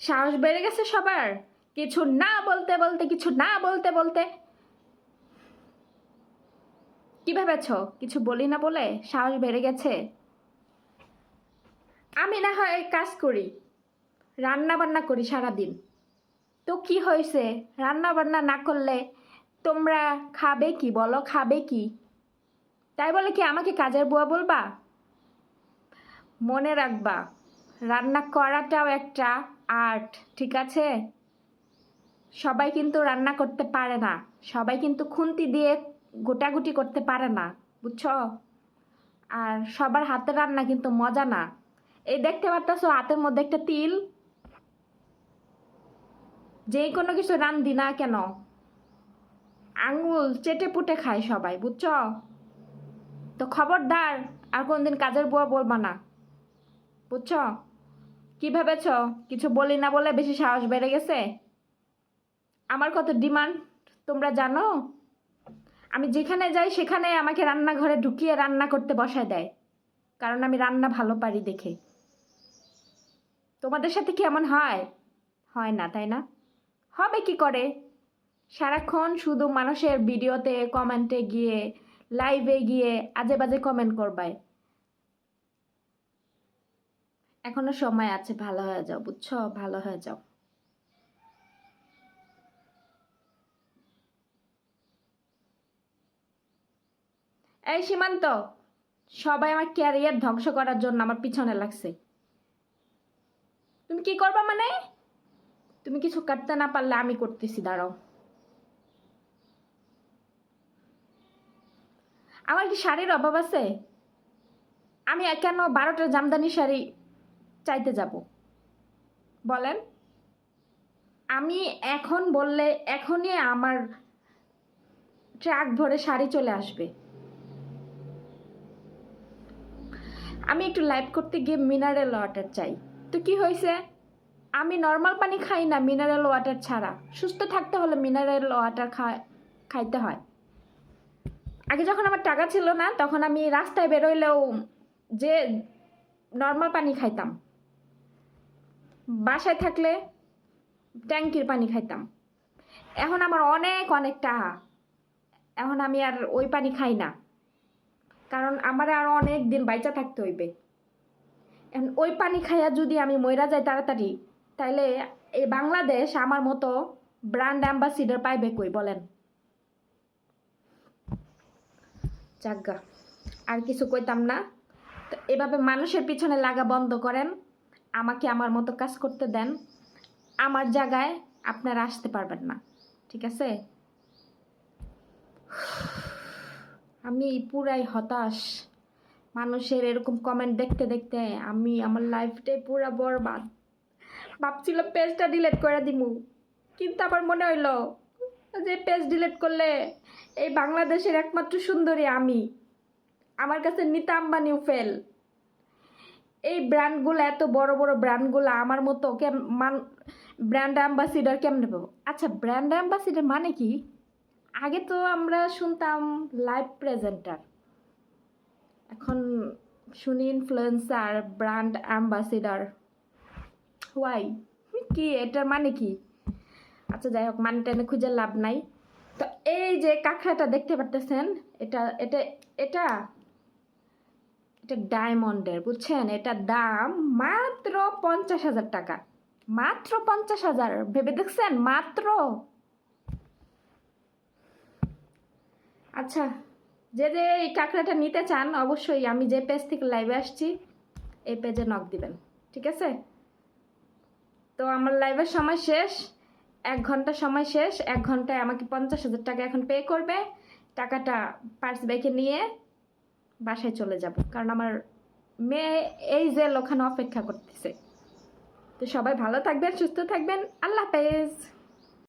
সাহস বেড়ে গেছে সবার। কিছু না বলতে বলতে, কিছু না বলতে বলতে। কি ভেবেছ? কিছু বলি না বলে সাহস বেড়ে গেছে? আমি না হয় কাজ করি রান্না বান্না করি সারাদিন। তো কি হয়েছে? রান্না বান্না না করলে তোমরা খাবে কি? বলো, খাবে কি? তাই বলে কি আমাকে কাজের বুয়া বলবা? মনে রাখবা রান্না করাটাও একটা আর্ট, ঠিক আছে? সবাই কিন্তু রান্না করতে পারে না। সবাই কিন্তু খুন্তি দিয়ে গোটাগুটি করতে পারে না, বুঝছ? আর সবার হাতে রান্না কিন্তু মজা না। এই দেখতে পারতেছো হাতের মধ্যে একটা তিল? যে কোনো কিছু রান্ধি না কেন। আঙুল চেটে পুটে খায় সবাই, বুঝছ? তো খবরদার, আর কোনদিন কাজের বুয়া বলবা না, বুঝছ? কি ভেবেছ? কিছু বলি না বলে বেশি সাহস বেড়ে গেছে? আমার কত ডিমান্ড, তোমরা জানো? আমি যেখানে যাই, সেখানে আমাকে রান্নাঘরে ঢুকিয়ে রান্না করতে বসায় দেয়। কারণ আমি রান্না ভালো পারি দেখে। তোমাদের সাথে কি এমন হয়? হয় না, তাই না? হবে কি করে? সারাক্ষণ শুধু মানুষের ভিডিওতে, কমেন্টে গিয়ে লাইভে গিয়ে আজে বাজে কমেন্ট করবায়। এখনও সময় আছে, ভালো হয়ে যাও, বুঝছ? ভালো হয়ে যাও। এই সীমান্ত, সবাই আমার ক্যারিয়ার ধ্বংস করার জন্য আমার পিছনে লাগছে। তুমি কি করবা মানে? তুমি কিছু কাটতে না পারলে আমি করতেছি, দাঁড়াও। আমার কি শাড়ির অভাব আছে? আমি কেন বারোটা জামদানি শাড়ি চাইতে যাব। বলেন, আমি এখন বললে এখনই আমার ট্রাক ভরে শাড়ি চলে আসবে। আমি একটু লাইভ করতে গিয়ে মিনারেল ওয়াটার চাই। তো কি হয়েছে? আমি নর্মাল পানি খাই না মিনারেল ওয়াটার ছাড়া। সুস্থ থাকতে হলে মিনারেল ওয়াটার খাইতে হয়। আগে যখন আমার টাকা ছিল না, তখন আমি রাস্তায় বেরোইলেও যে নর্মাল পানি খাইতাম বাসায় থাকলে ট্যাঙ্কির পানি খাইতাম। এখন আমার অনেক অনেক টাকা এখন আমি আর ওই পানি খাই না। কারণ আমার আরও অনেক দিন বাইচা থাকতে হইবে। এখন ওই পানি খাইয়া যদি আমি মইরা যাই তাড়াতাড়ি, তাইলে এই বাংলাদেশ আমার মতো ব্র্যান্ড অ্যাম্বাসিডার পাইবে কই বলেন? যাজ্ঞা আর কিছু কইতাম না। তো এভাবে মানুষের পিছনে লাগা বন্ধ করেন। আমাকে আমার মতো কাজ করতে দেন, আমার জায়গায় আপনারা আসতে পারবেন না, ঠিক আছে? আমি পুরাই হতাশ। মানুষের এরকম কমেন্ট দেখতে দেখতে আমি আমার লাইফটাই পুরা বরবাদ। ভাবছিলাম পেজটা ডিলেট করে দিমু, কিন্তু আবার মনে হইল যে পেজ ডিলেট করলে এই বাংলাদেশের একমাত্র সুন্দরী আমি। আমার কাছে নিতা আম্বানিও ফেল এই ব্র্যান্ডগুলো এত বড় বড় ব্র্যান্ডগুলো আমার মতো কেম, মান ব্র্যান্ড অ্যাম্বাসিডার কেমনে পাবো? আচ্ছা ব্র্যান্ড অ্যাম্বাসিডার মানে কি? আগে তো আমরা শুনতাম লাইভ প্রেজেন্টার এখন শুনি ইনফ্লুয়েন্সার ব্র্যান্ড অ্যাম্বাসিডার ওয়াই কি? এটার মানে কি? আচ্ছা যাই হোক মানে টেনে খুঁজে লাভ নাই। তো এই যে কাঁকড়াটা দেখতে পারতেছেন, এটা এটা এটা এটা ডায়মন্ডের, বুঝছেন? এটার দাম মাত্র পঞ্চাশ হাজার টাকা। মাত্র পঞ্চাশ হাজার। ভেবে দেখছেন? মাত্র। আচ্ছা যে যে এই কাঁকড়াটা নিতে চান, অবশ্যই আমি যে পেজ থেকে লাইভে আসছি, এই পেজে নক দিবেন, ঠিক আছে? তো আমার লাইভের সময় শেষ, এক ঘণ্টা সময় শেষ, এক ঘন্টায় আমাকে পঞ্চাশ হাজার টাকা এখন পে করবে। টাকাটা পার্স ব্যাগে নিয়ে বাসায় চলে যাব। কারণ আমার মেয়ে এই যে ওখানে অপেক্ষা করতেছে। তো সবাই ভালো থাকবেন, সুস্থ থাকবেন। আল্লাহ হাফেজ।